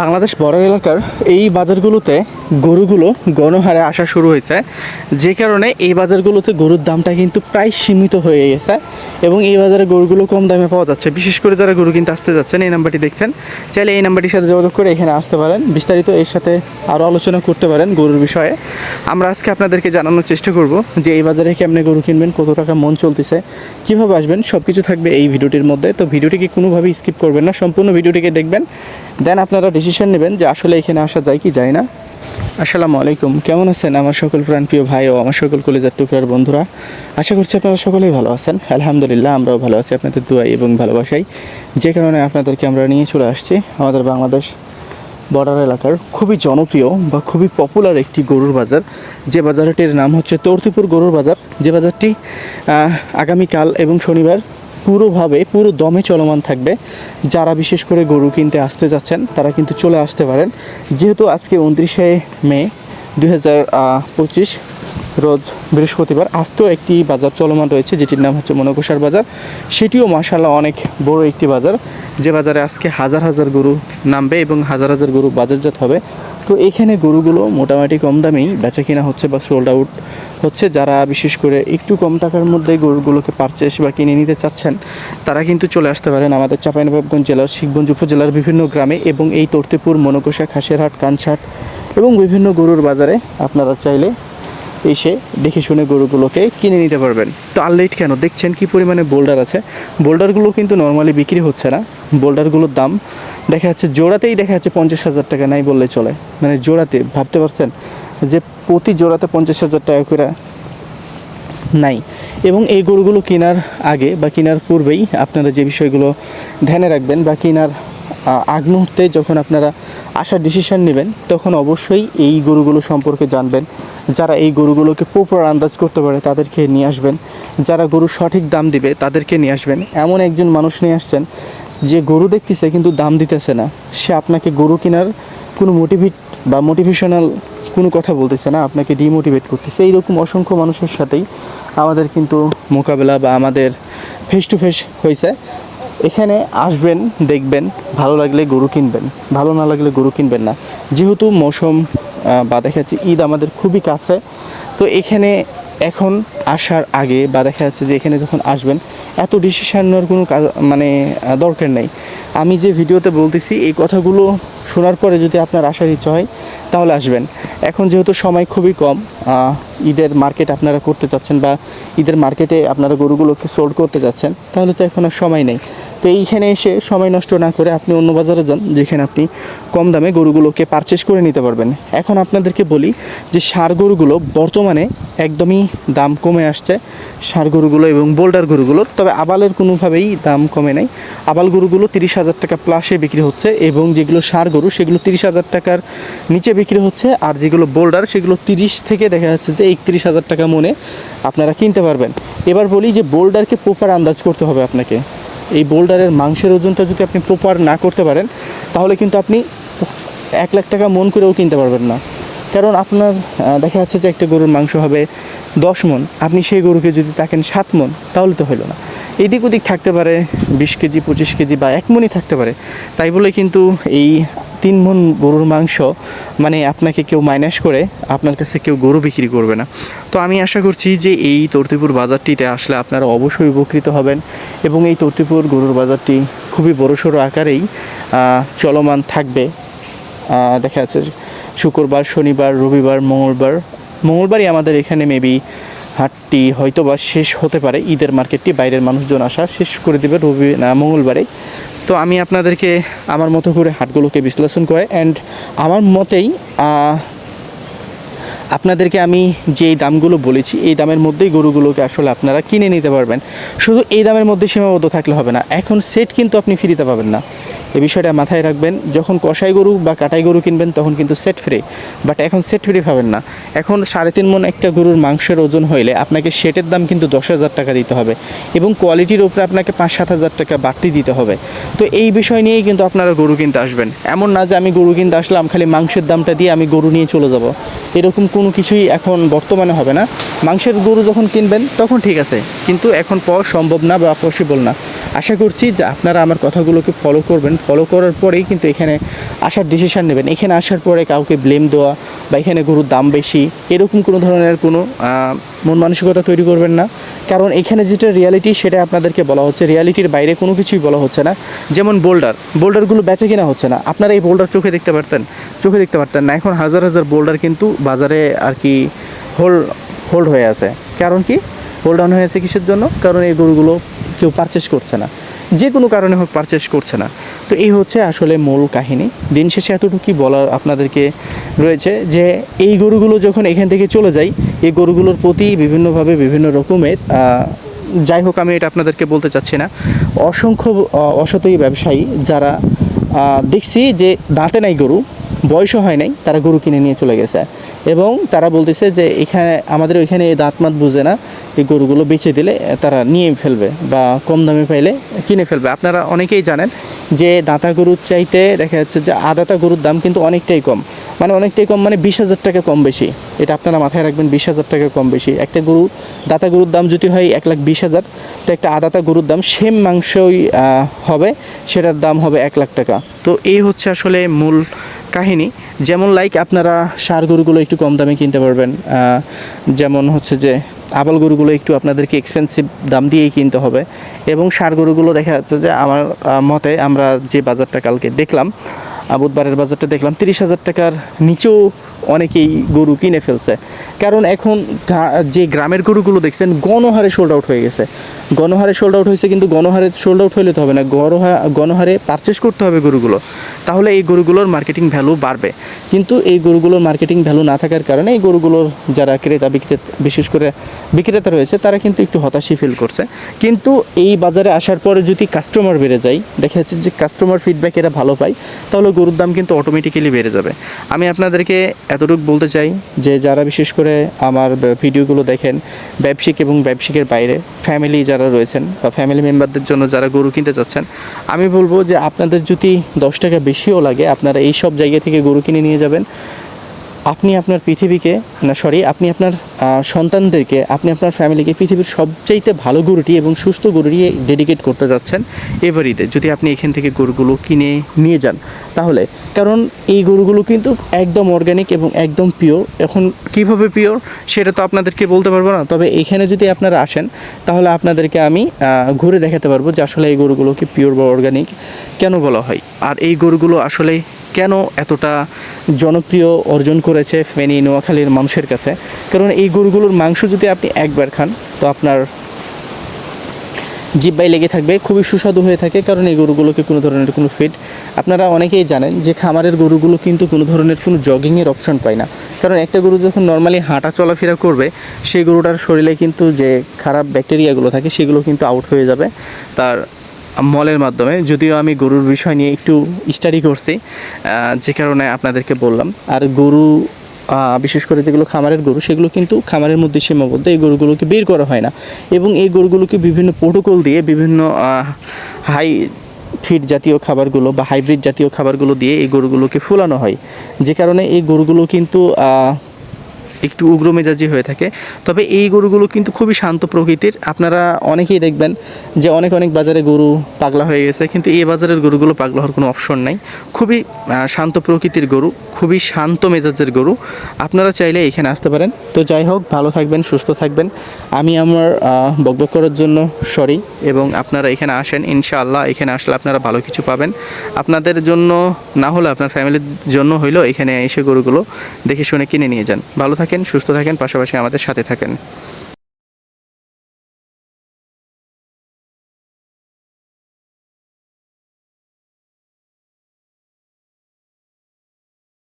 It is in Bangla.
বাংলাদেশ বর্ডার এলাকার এই বাজারগুলোতে গরুগুলো গণহারে আসা শুরু হয়েছে। যে কারণে এই বাজারগুলোতে গরুর দামটা কিন্তু প্রায় সীমিত হয়ে গেছে এবং এই বাজারে গরুগুলো কম দামে পাওয়া যাচ্ছে। বিশেষ করে যারা গরু কিনতে আসতে যাচ্ছেন, এই নাম্বারটি দেখছেন। চাইলে এই নাম্বারটির সাথে যোগাযোগ করে এখানে আসতে পারেন। বিস্তারিত এর সাথে আরও আলোচনা করতে পারেন গরুর বিষয়ে। আমরা আজকে আপনাদেরকে জানানোর চেষ্টা করব যে এই বাজারে কেমনে গরু কিনবেন, কত টাকা মন চলতেছে, কীভাবে আসবেন সব কিছু থাকবে এই ভিডিওটির মধ্যে। তো ভিডিওটিকে কোনোভাবেই স্কিপ করবেন না, সম্পূর্ণ ভিডিওটিকে দেখবেন। দেন আপনারা ডিসিশন নেবেন যে আসলে এখানে আসা যায় কি যায় না। আসসালামু আলাইকুম। কেমন আছেন আমার সকল প্রাণপ্রিয় ভাই ও আমার সকল কলেজার টুকরার বন্ধুরা? আশা করছি আপনারা সকলেই ভালো আছেন। আলহামদুলিল্লাহ, আমরাও ভালো আছি আপনাদের দোয়াই এবং ভালোবাসাই। যে কারণে আপনাদেরকে আমরা নিয়ে চলে আসছি আমাদের বাংলাদেশ বর্ডার এলাকার খুবই জনপ্রিয় বা খুবই পপুলার একটি গরুর বাজার। যে বাজারটির নাম হচ্ছে তর্তিপুর গরুর বাজার। যে বাজারটি আগামীকাল এবং শনিবার পুরোভাবে, পুরো দমে চলমান থাকবে। যারা বিশেষ করে গরু কিনতে আসতে যাচ্ছেন, তারা কিন্তু চলে আসতে পারেন। যেহেতু আজকে উনত্রিশে মে দুই হাজার পঁচিশ রোজ বৃহস্পতিবার। আজকেও একটি বাজার চলমান রয়েছে, যেটির নাম হচ্ছে মনকোষার বাজার। সেটিও মাসাল্লাহ অনেক বড় একটি বাজার। যে বাজারে আজকে হাজার হাজার গরু নামবে এবং হাজার হাজার গরু বাজারজাত হবে। তো এখানে গরুগুলো মোটামুটি কম দামেই বেচা কিনা হচ্ছে বা সোল্ড আউট হচ্ছে। যারা বিশেষ করে একটু কম টাকার মধ্যে গরুগুলোকে পারচেস বা কিনে নিতে চাচ্ছেন, তারা কিন্তু চলে আসতে পারেন আমাদের চাঁপাইনবাবগঞ্জ জেলার, শিখগঞ্জ উপজেলার বিভিন্ন গ্রামে এবং এই তর্তিপুর, মনকোষা খাসেরহাট কানসাট এবং বিভিন্ন গরুর বাজারে। আপনারা চাইলে এসে দেখে শুনে গরুগুলোকে কিনে নিতে পারবেন। তো আনলেট কেন? দেখছেন কি পরিমাণে বোল্ডার আছে? বোল্ডারগুলো কিন্তু নর্মালি বিক্রি হচ্ছে না। বোল্ডারগুলোর দাম দেখা যাচ্ছে জোড়াতেই দেখা যাচ্ছে পঞ্চাশ হাজার টাকা নাই বললে চলে। মানে জোড়াতে, ভাবতে পারছেন? যে প্রতি জোড়াতে পঞ্চাশ হাজার টাকা করে নাই। এবং এই গরুগুলো কেনার আগে বা কেনার পূর্বেই আপনারা যে বিষয়গুলো ধ্যানে রাখবেন বা কেনার আগ মুহূর্তে যখন আপনারা আসার ডিসিশন নেবেন, তখন অবশ্যই এই গরুগুলো সম্পর্কে জানবেন। যারা এই গরুগুলোকে প্রপার আন্দাজ করতে পারে, তাদেরকে নিয়ে আসবেন। যারা গরু সঠিক দাম দিবে, তাদেরকে নিয়ে আসবেন। এমন একজন মানুষ নিয়ে আসছেন, যে গরু দেখতেছে কিন্তু দাম দিতেছে না। সে আপনাকে গরু কেনার কোনো মোটিভেট বা মোটিভেশনাল কোনো কথা বলতেছে না, আপনাকে ডিমোটিভেট করতেছে। এইরকম অসংখ্য মানুষের সাথেই আমাদের কিন্তু মোকাবেলা বা আমাদের ফেস টু ফেস হয়েছে। এখানে আসবেন, দেখবেন, ভালো লাগলে গরু কিনবেন, ভালো না লাগলে গরু কিনবেন না। যেহেতু মৌসুম বা দেখা যাচ্ছে ঈদ আমাদের খুবই কাছে, তো এখানে এখন আসার আগে বা দেখা যাচ্ছে যে এখানে যখন আসবেন, এত ডিসিশন নেওয়ার কোনো মানে দরকার নেই। আমি যে ভিডিওতে বলতেছি, এই কথাগুলো শোনার পরে যদি আপনার আসার ইচ্ছা হয়, তাহলে আসবেন। এখন যেহেতু সময় খুবই কম ঈদের মার্কেট আপনারা করতে চাচ্ছেন বা ঈদের মার্কেটে আপনারা গরুগুলোকে সোল্ড করতে যাচ্ছেন, তাহলে তো এখন আর সময় নেই। তো এইখানে এসে সময় নষ্ট না করে আপনি অন্য বাজারে যান, যেখানে আপনি কম দামে গরুগুলোকে পারচেস করে নিতে পারবেন। এখন আপনাদেরকে বলি যে সার গরুগুলো বর্তমানে একদমই দাম কমে আসছে, সার গরুগুলো এবং বোল্ডার গরুগুলোর, তবে আবালের কোনোভাবেই দাম কমে নাই। আবাল গরুগুলো তিরিশ হাজার টাকা প্লাসে বিক্রি হচ্ছে এবং যেগুলো সার গরু সেগুলো তিরিশ হাজার টাকার নিচে বিক্রি হচ্ছে, আর যেগুলো বোল্ডার সেগুলো তিরিশ থেকে দেখা যাচ্ছে যে একত্রিশ হাজার টাকা মনে আপনারা কিনতে পারবেন। এবার বলি যে বোল্ডারকে প্রপার আন্দাজ করতে হবে আপনাকে। এই বোল্ডারের মাংসের ওজনটা যদি আপনি প্রপার না করতে পারেন, তাহলে কিন্তু আপনি এক লাখ টাকা মন করেও কিনতে পারবেন না। কারণ আপনার দেখা যাচ্ছে যে একটা গরুর মাংস হবে দশ মন, আপনি সেই গরুকে যদি থাকেন সাত মন, তাহলে তো হলো না। এদিক ওদিক থাকতে পারে, বিশ কেজি, পঁচিশ কেজি বা এক মনই থাকতে পারে। তাই বলে কিন্তু এই তিন মন গরুর মাংস মানে আপনাকে কেউ মাইনাস করে, আপনার কাছে কেউ গরু বিক্রি করবে না। তো আমি আশা করছি যে এই তর্তিপুর বাজারটিতে আসলে আপনারা অবশ্যই উপকৃত হবেন এবং এই তর্তিপুর গরুর বাজারটি খুবই বড়সড় আকারেই চলমান থাকবে। দেখা যাচ্ছে শুক্রবার, শনিবার, রবিবার, মঙ্গলবার, মঙ্গলবারই আমাদের এখানে মেবি হাটটি হয়তো বা শেষ হতে পারে। ঈদের মার্কেটটি বাইরের মানুষজন আসা শেষ করে দেবে রবি মঙ্গলবারে। তো আমি আপনাদেরকে আমার মতো করে হাটগুলোকে বিশ্লেষণ করে অ্যান্ড আমার মতেই আপনাদেরকে আমি যে দামগুলো বলেছি, এই দামের মধ্যেই গরুগুলোকে আসলে আপনারা কিনে নিতে পারবেন। শুধু এই দামের মধ্যে সীমাবদ্ধ থাকলে হবে না। এখন সেট কিন্তু আপনি ফ্রিতে পাবেন না। এই বিষয়টা মাথায় রাখবেন, যখন কষাই গরু বা কাটাই গরু কিনবেন তখন কিন্তু সেট ফ্রি বাট এখন সেট ফ্রি পাবেন না। এখন সাড়ে তিন মন একটা গরুর মাংসের ওজন হইলে আপনাকে সেটের দাম কিন্তু দশ হাজার টাকা দিতে হবে এবং কোয়ালিটির উপরে আপনাকে পাঁচ সাত হাজার টাকা বাড়তি দিতে হবে। তো এই বিষয় নিয়েই কিন্তু আপনারা গরু কিনতে আসবেন। এমন না যে আমি গরু কিনতে আসলাম, খালি মাংসের দামটা দিয়ে আমি গরু নিয়ে চলে যাব। এরকম কোনো কিছুই এখন বর্তমানে হবে না। মাংসের গরু যখন কিনবেন তখন ঠিক আছে, কিন্তু এখন পাওয়া সম্ভব না বা পসিবল না। আশা করছি যে আপনারা আমার কথাগুলোকে ফলো করবেন। ফলো করার পরেই কিন্তু এখানে আসার ডিসিশান নেবেন। এখানে আসার পরে কাউকে ব্লেম দেওয়া বা এখানে গরুর দাম বেশি, এরকম কোনো ধরনের কোনো মন মানসিকতা তৈরি করবেন না। কারণ এখানে যেটা রিয়ালিটি সেটা আপনাদেরকে বলা হচ্ছে রিয়ালিটির বাইরে কোনো কিছুই বলা হচ্ছে না। যেমন বোল্ডার বোল্ডারগুলো বেচে কিনা হচ্ছে না। আপনারা এই বোল্ডার চোখে দেখতে পারতেন, চোখে দেখতে পারতেন না। এখন হাজার হাজার বোল্ডার কিন্তু বাজারে আর কি হোল্ড হোল্ড হয়ে আছে। কারণ কি? হোল্ড ডাউন হয়েছে কিসের জন্য? কারণ এই গরুগুলো কেউ পারচেস করছে না। যে কোনো কারণে হোক পারচেস করছে না। তো এই হচ্ছে আসলে মূল কাহিনী। দিন শেষে এতটুকুই বলার আপনাদেরকে রয়েছে যে, এই গরুগুলো যখন এখান থেকে চলে যায়, এই গরুগুলোর প্রতি বিভিন্নভাবে বিভিন্ন রকমের যাই হোক আমি এটা আপনাদেরকে বলতে চাচ্ছি না। অসংখ্য অসতই ব্যবসায়ী যারা দেখছি যে দাঁতে নাই গরু, বয়সও হয় নাই, তারা গরু কিনে নিয়ে চলে গেছে। এবং তারা বলতেছে যে, এখানে আমাদের ওইখানে দাঁত মাত বুঝে না। এই গরুগুলো বেচে দিলে তারা নিয়ে ফেলবে বা কম দামে পাইলে কিনে ফেলবে। আপনারা অনেকেই জানেন যে দাঁতা গরুর চাইতে দেখা যাচ্ছে যে আদাতা গরুর দাম কিন্তু অনেকটাই কম। মানে অনেকটাই কম মানে বিশ হাজার টাকা কম বেশি। এটা আপনারা মাথায় রাখবেন, বিশ হাজার টাকা কম বেশি। একটা গরু, দাতা গরুর দাম যদি হয় এক লাখ বিশ হাজার, তো একটা আদাতা গরুর দাম সেম মাংসই হবে, সেটার দাম হবে এক লাখ টাকা। তো এই হচ্ছে আসলে মূল কাহিনী, যেমন লাইক আপনারা সার গরুগুলো একটু কম দামে কিনতে পারবেন যেমন হচ্ছে যে আবাল গরুগুলো একটু আপনাদেরকে এক্সপেন্সিভ দাম দিয়েই কিনতে হবে এবং সার গরুগুলো দেখা যাচ্ছে যে আমার মতে আমরা যে বাজারটা কালকে দেখলাম বুধবারের বাজারটা দেখলাম, তিরিশ হাজার টাকার নিচেও অনেকেই গরু কিনে ফেলছে। কারণ এখন যে গ্রামের গরুগুলো দেখছেন, গণহারে সোল্ড আউট হয়ে গেছে। গণহারে সোল্ড আউট হয়েছে কিন্তু গণহারে সোল্ড আউট হইলে তো হবে না গণহারে পারচেস করতে হবে গরুগুলো। তাহলে এই গরুগুলোর মার্কেটিং ভ্যালু বাড়বে। কিন্তু এই গরুগুলোর মার্কেটিং ভ্যালু না থাকার কারণে এই গরুগুলোর যারা ক্রেতা বিক্রেতা, বিশেষ করে বিক্রেতা রয়েছে, তারা কিন্তু একটু হতাশই ফিল করছে। কিন্তু এই বাজারে আসার পরে যদি কাস্টমার বেড়ে যায়, দেখা যাচ্ছে যে কাস্টমার ফিডব্যাক এরা ভালো পায়, তাহলে গরুর দাম কিন্তু অটোমেটিক্যালি বেড়ে যাবে। আমি আপনাদেরকে এতটুকু বলতে চাই যে, যারা বিশেষ করে আমার ভিডিওগুলো দেখেন, ব্যবসায়িক এবং ব্যবসায়িকের বাইরে ফ্যামিলি যারা রয়েছেন বা ফ্যামিলি মেম্বারদের জন্য যারা গরু কিনতে চাচ্ছেন আমি বলব যে আপনাদের যদি দশ টাকা বেশিও লাগে। আপনারা এই সব জায়গা থেকে গরু কিনে নিয়ে যাবেন। আপনি আপনার পৃথিবীকে, না সরি আপনি আপনার সন্তানদেরকে, আপনি আপনার ফ্যামিলিকে পৃথিবীর সবচাইতে ভালো গরুটি এবং সুস্থ গরুটি ডেডিকেট করতে যাচ্ছেন এভারিতে যদি আপনি এখান থেকে গরুগুলো কিনে নিয়ে যান, তাহলে, কারণ এই গরুগুলো কিন্তু একদম অর্গানিক এবং একদম পিওর এখন কীভাবে পিওর সেটা তো আপনাদেরকে বলতে পারব না। তবে এখানে যদি আপনারা আসেন, তাহলে আপনাদেরকে আমি ঘুরে দেখাতে পারব যে আসলে এই গরুগুলো কি পিওর বা অর্গানিক কেন বলা হয়? আর এই গরুগুলো আসলে কেন এতটা জনপ্রিয় অর্জন করেছে ফেনী নোয়াখালীর মানুষের কাছে? কারণ এই গরুগুলোর মাংস যদি আপনি একবার খান, তো আপনার জিব্বাই লেগে থাকবে, খুবই সুস্বাদু হয়ে থাকে। কারণ এই গরুগুলোকে কোনো ধরনের কোনো ফিড আপনারা অনেকেই জানেন যে খামারের গরুগুলো কিন্তু কোনো ধরনের কোনো জগিংয়ের অপশন পায় না। কারণ একটা গরু যখন নর্মালি হাঁটা চলাফেরা করবে, সেই গরুটার শরীরে কিন্তু যে খারাপ ব্যাকটেরিয়াগুলো থাকে, সেগুলো কিন্তু আউট হয়ে যাবে। তার মলের মাধ্যমে, যদিও আমি গরুর বিষয় নিয়ে একটু স্টাডি করছি যে কারণে আপনাদেরকে বললাম। আর গরু বিশেষ করে যেগুলো খামারের গরু, সেগুলো কিন্তু খামারের মধ্যে সীমাবদ্ধ, এই গরুগুলোকে বের করা হয় না। এবং এই গরুগুলোকে বিভিন্ন প্রোটোকল দিয়ে, বিভিন্ন হাই ফিড জাতীয় খাবারগুলো বা হাইব্রিড জাতীয় খাবারগুলো দিয়ে এই গরুগুলোকে ফুলানো হয়। যে কারণে এই গরুগুলো কিন্তু একটু উগ্র মেজাজি হয়ে থাকে। তবে এই গরুগুলো কিন্তু খুবই শান্ত প্রকৃতির। আপনারা অনেকেই দেখবেন যে অনেক অনেক বাজারে গরু পাগলা হয়ে গেছে, কিন্তু এই বাজারের গরুগুলো পাগলা হওয়ার কোনো অপশন নাই। খুবই শান্ত প্রকৃতির গরু, খুবই শান্ত মেজাজের গরু। আপনারা চাইলে এখানে আসতে পারেন। তো যাই হোক, ভালো থাকবেন, সুস্থ থাকবেন। আমি আমার বকবক করার জন্য সরি, এবং আপনারা এখানে আসেন। ইনশাআল্লাহ এখানে আসলে আপনারা ভালো কিছু পাবেন। আপনাদের জন্য না হলে আপনার ফ্যামিলির জন্য হইলেও এখানে এসে গরুগুলো দেখে শুনে কিনে নিয়ে যান। ভালো থাকেন সুস্থ থাকেন পাশাপাশি আমাদের সাথে থাকেন।